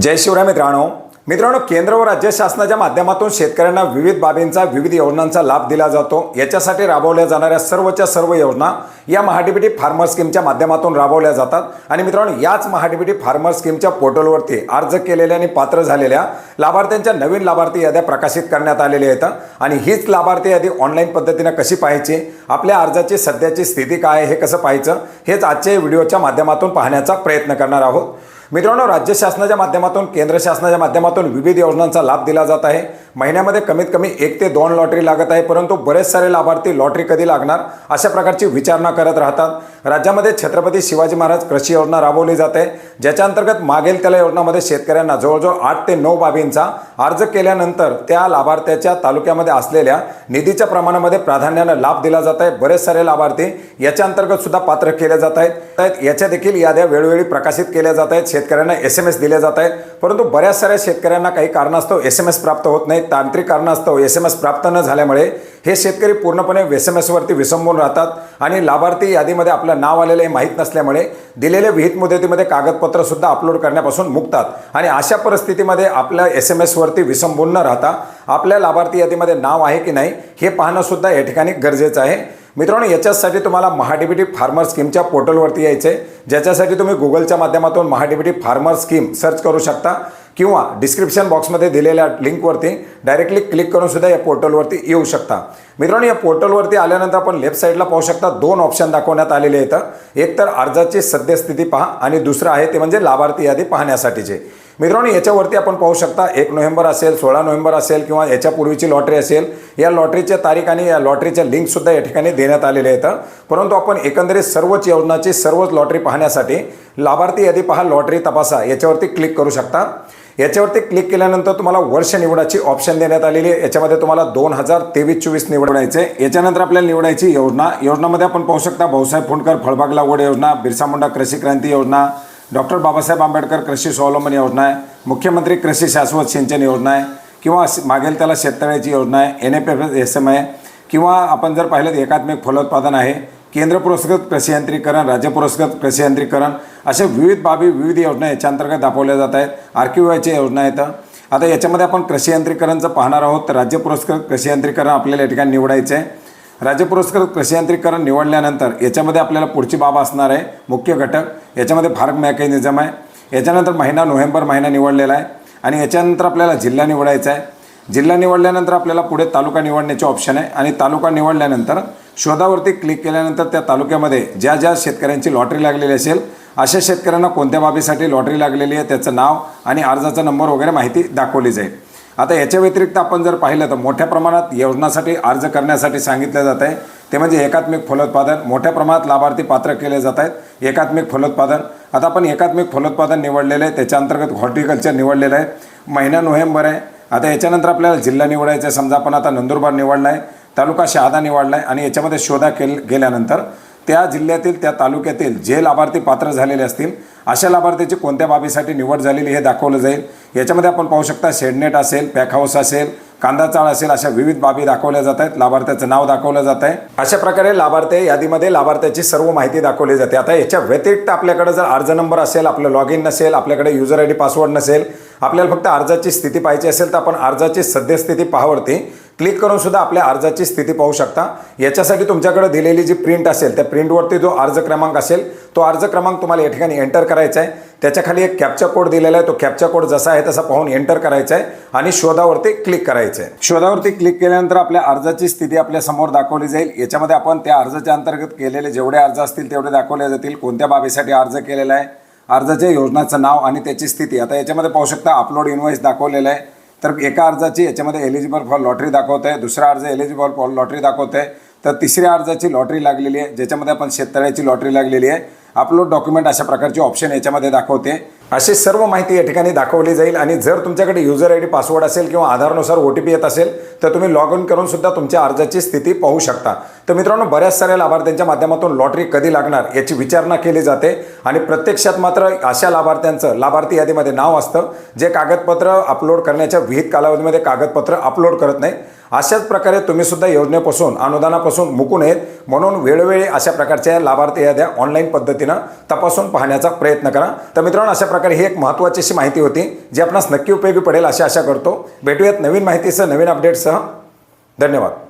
जय शिवराय मित्रांनो. मित्रांनो केंद्र व राज्य शासनाच्या माध्यमातून शेतकऱ्यांना विविध बाबींचा विविध योजनांचा लाभ दिला जातो. याच्यासाठी राबवल्या जाणाऱ्या सर्वच्या सर्व योजना या महाडीबीटी फार्मर स्कीमच्या माध्यमातून राबवल्या जातात. आणि मित्रांनो याच महाडीबीटी फार्मर स्कीमच्या पोर्टलवरती अर्ज केलेल्या आणि पात्र झालेल्या लाभार्थ्यांच्या नवीन लाभार्थी याद्या प्रकाशित करण्यात आलेल्या आहेत. आणि हीच लाभार्थी यादी ऑनलाईन पद्धतीनं कशी पाहायची? आपल्या अर्जाची सध्याची स्थिती काय आहे? हे कसं पाहायचं? हेच आजच्या व्हिडिओच्या माध्यमातून पाहण्याचा प्रयत्न करणार आहोत. मित्रांनो राज्य शासनाच्या माध्यमातून केंद्र शासनाच्या माध्यमातून विविध योजनांचा लाभ दिला जात आहे. महिन्यामध्ये कमीत कमी एक ते दोन लॉटरी लागत आहे परंतु बरेच सारे लाभार्थी लॉटरी कधी लागणार अशा प्रकारची विचारणा करत राहतात. राज्यामध्ये छत्रपती शिवाजी महाराज कृषी योजना राबवली जाते ज्याच्या अंतर्गत मागेल त्याला योजनामध्ये शेतकऱ्यांना जवळजवळ आठ ते नऊ बाबींचा अर्ज केल्यानंतर त्या लाभार्थ्याच्या तालुक्यामध्ये असलेल्या निधीच्या प्रमाणामध्ये प्राधान्यानं लाभ दिला जात आहे. बरेच सारे लाभार्थी याच्या अंतर्गत सुद्धा पात्र केले जात आहेत. याच्या देखील याद्या वेळोवेळी प्रकाशित केल्या जात आहेत. शेतकऱ्यांना एस एम एस दिले जात आहेत. परंतु बऱ्याच साऱ्या शेतकऱ्यांना काही कारणास्तव एस एम एस प्राप्त होत नाही तांत्रिक कारणास्तव एस एम एस प्राप्त न झाल्यामुळे हे शेतकरी पूर्णपणे एस एम एसवरती विसंबून राहतात आणि लाभार्थी यादीमध्ये आपलं नाव आलेलं हे माहीत नसल्यामुळे दिलेल्या विहित मुदतीमध्ये कागदपत्रसुद्धा अपलोड करण्यापासून मुक्तात. आणि अशा परिस्थितीमध्ये आपल्या एस एम एसवरती विसंबून न राहता आपल्या लाभार्थी यादीमध्ये नाव आहे की नाही हे पाहणंसुद्धा या ठिकाणी गरजेचं आहे. मित्रांनो याच्यासाठी तुम्हाला महाडीबीटी फार्मर स्कीमच्या पोर्टलवरती यायचं आहे ज्याच्यासाठी तुम्ही गुगलच्या माध्यमातून महाडीबीटी फार्मर स्कीम सर्च करू शकता किंवा डिस्क्रिप्शन बॉक्समध्ये दिलेल्या लिंकवरती डायरेक्टली क्लिक करून सुद्धा या पोर्टलवरती येऊ शकता. मित्रांनो या पोर्टलवरती आल्यानंतर आपण लेफ्ट साईडला पाहू शकता दोन ऑप्शन दाखवण्यात आलेले आहेत. एक तर अर्जाची सद्यस्थिती पहा आणि दुसरं आहे ते म्हणजे लाभार्थी यादी पाहण्यासाठीचे. मित्रांनो याच्यावरती आपण पाहू शकता एक नोव्हेंबर असेल सोळा नोव्हेंबर असेल किंवा याच्यापूर्वीची लॉटरी असेल या लॉटरीच्या तारीख आणि या लॉटरीच्या लिंकसुद्धा या ठिकाणी देण्यात आलेले आहेत. परंतु आपण एकंदरीत सर्वच योजनाची सर्वच लॉटरी पाहण्यासाठी लाभार्थी यादी पहा लॉटरी तपासा. याच्यावरती क्लिक करू शकता. याच्यावरती क्लिक केल्यानंतर तुम्हाला वर्ष निवडाची ऑप्शन देण्यात आलेली आहे. याच्यामध्ये तुम्हाला दोन हजार तेवीस चोवीस निवडायचे. याच्यानंतर आपल्याला निवडायची योजना. योजनामध्ये आपण पाहू शकता भाऊसाहेब फुंडकर फळबाग लागवड योजना बिरसा मुंडा कृषी क्रांती योजना डॉक्टर बाबासाहेब आंबेडकर कृषी स्वावलंबन योजना आहे. मुख्यमंत्री कृषी शाश्वत सिंचन योजना आहे. किंवा मागेल त्याला शेततळ्याची योजना आहे. N F F S M आहे. किंवा आपण जर पाहिलं तर एकात्मिक फलोत्पादन आहे. केंद्र पुरस्कृत कृषी यांत्रिकरण राज्य पुरस्कृत कृषी यांत्रिकरण अशा विविध बाबी विविध योजना याच्या अंतर्गत दाखवल्या जात आहेत. आर क्यू आयच्या योजना आहेत. आता याच्यामध्ये आपण कृषी यांत्रिकरणचं पाहणार आहोत. तर राज्य पुरस्कृत कृषी यांत्रिकरण आपल्याला या ठिकाणी निवडायचं आहे राज्य पुरस्कृत कृषी यांत्रिकरण निवडल्यानंतर याच्यामध्ये आपल्याला पुढची बाब असणार आहे. मुख्य घटक याच्यामध्ये फार्क मेकॅनिझम आहे. याच्यानंतर महिना नोव्हेंबर महिना निवडलेला आहे. आणि याच्यानंतर आपल्याला जिल्हा निवडायचा आहे. जिल्हा निवडल्यानंतर आपल्याला पुढे तालुका निवडण्याचे ऑप्शन आहे. आणि तालुका निवडल्यानंतर शोधावरती क्लिक केल्यानंतर त्या तालुक्यामध्ये ज्या ज्या शेतकऱ्यांची लॉटरी लागलेली असेल अशा शेतकऱ्यांना कोणत्या बाबीसाठी लॉटरी लागलेली आहे त्याचं नाव आणि अर्जाचा नंबर वगैरे माहिती दाखवली जाईल. आता याच्या व्यतिरिक्त आपण जर पाहिलं तर मोठ्या प्रमाणात योजनासाठी अर्ज करण्यासाठी सांगितलं जात आहे. ते म्हणजे एकात्मिक फलोत्पादन. मोठ्या प्रमाणात लाभार्थी पात्र केले जात आहेत. एकात्मिक फलोत्पादन. आता आपण एकात्मिक फलोत्पादन निवडलेलं आहे. त्याच्या अंतर्गत हॉर्टिकल्चर निवडलेलं आहे. महिना नोव्हेंबर आहे. आता याच्यानंतर आपल्याला जिल्हा निवडायचा आहे. समजा आपण आता नंदुरबार निवडला आहे. तालुका शहादा निवडला आहे. आणि याच्यामध्ये शोधा केल गेल्यानंतर त्या जिल्ह्यातील त्या तालुक्यातील जे लाभार्थी पात्र झालेले असतील अशा लाभार्थीची कोणत्या बाबीसाठी निवड झालेली हे दाखवलं जाईल. याच्यामध्ये आपण पाहू शकता शेडनेट असेल पॅक हाऊस असेल कांदा चाळ असेल अशा विविध बाबी दाखवल्या जात आहेत. लाभार्थ्याचं नाव दाखवलं जात आहे. अशा प्रकारे लाभार्थी यादीमध्ये लाभार्थ्याची सर्व माहिती दाखवली जाते. आता याच्या व्यतिरिक्त आपल्याकडे जर अर्ज नंबर असेल आपलं लॉग इन नसेल आपल्याकडे युजर आय डी पासवर्ड नसेल आपल्याला फक्त अर्जाची स्थिती पाहिजे असेल तर आपण अर्जाची सद्यस्थिती पाहावरती क्लिक करून सुद्धा आपल्या अर्जाची स्थिती पाहू शकता. याच्यासाठी तुमच्याकडे दिलेली जी प्रिंट असेल त्या प्रिंटवरती जो अर्ज क्रमांक असेल तो अर्ज क्रमांक तुम्हाला या ठिकाणी एंटर करायचा आहे. त्याच्याखाली एक कॅप्चा कोड दिलेला आहे तो कॅप्चा कोड जसा आहे तसा पाहून एंटर करायचा आहे आणि शोधावरती क्लिक करायचं आहे. शोधावरती क्लिक केल्यानंतर आपल्या अर्जाची स्थिती आपल्यासमोर दाखवली जाईल. याच्यामध्ये आपण त्या अर्जाच्या अंतर्गत केलेले जेवढे अर्ज असतील तेवढे दाखवले जातील. कोणत्या बाबीसाठी अर्ज केलेला आहे अर्जाच्या योजनाचं नाव आणि त्याची स्थिती. आता याच्यामध्ये पाहू शकता अपलोड इन्व्हॉइस दाखवलेलं आहे. तर एका अर्जाची याच्यामध्ये एलिजिबल फॉर लॉटरी दाखवत आहे दुसरा अर्ज एलिजिबल फॉर लॉटरी दाखवत आहे तर तिसऱ्या अर्जाची लॉटरी लागलेली आहे ज्याच्यामध्ये आपण शेततळ्याची लॉटरी लागलेली आहे. अपलोड डॉक्युमेंट अशा प्रकारचे ऑप्शन याच्यामध्ये दाखवते. अशी सर्व माहिती या ठिकाणी दाखवली जाईल आणि जर तुमच्याकडे युजर आय डी पासवर्ड असेल किंवा आधारनुसार ओ टी पी येत असेल तर तुम्ही लॉग इन करून सुद्धा तुमच्या अर्जाची स्थिती पाहू शकता. तर मित्रांनो बऱ्याच साऱ्या लाभार्थ्यांच्या माध्यमातून लॉटरी कधी लागणार याची विचारणा केली जाते आणि प्रत्यक्षात मात्र अशा लाभार्थ्यांचं लाभार्थी यादीमध्ये नाव असतं जे कागदपत्र अपलोड करण्याच्या विहित कालावधीमध्ये कागदपत्र अपलोड करत नाही. अशाच प्रकारे तुम्ही सुद्धा योजनेपासून अनुदानापासून मुकू नयेत म्हणून वेळोवेळी अशा प्रकारच्या लाभार्थी याद्या ऑनलाईन पद्धतीनं तपासून पाहण्याचा प्रयत्न करा. तर मित्रांनो अशा प्रकारे ही एक महत्त्वाची अशी माहिती होती जी आपणास नक्की उपयोगी पडेल अशी आशा करतो. भेटूयात नवीन माहितीसह नवीन अपडेटसह धन्यवाद.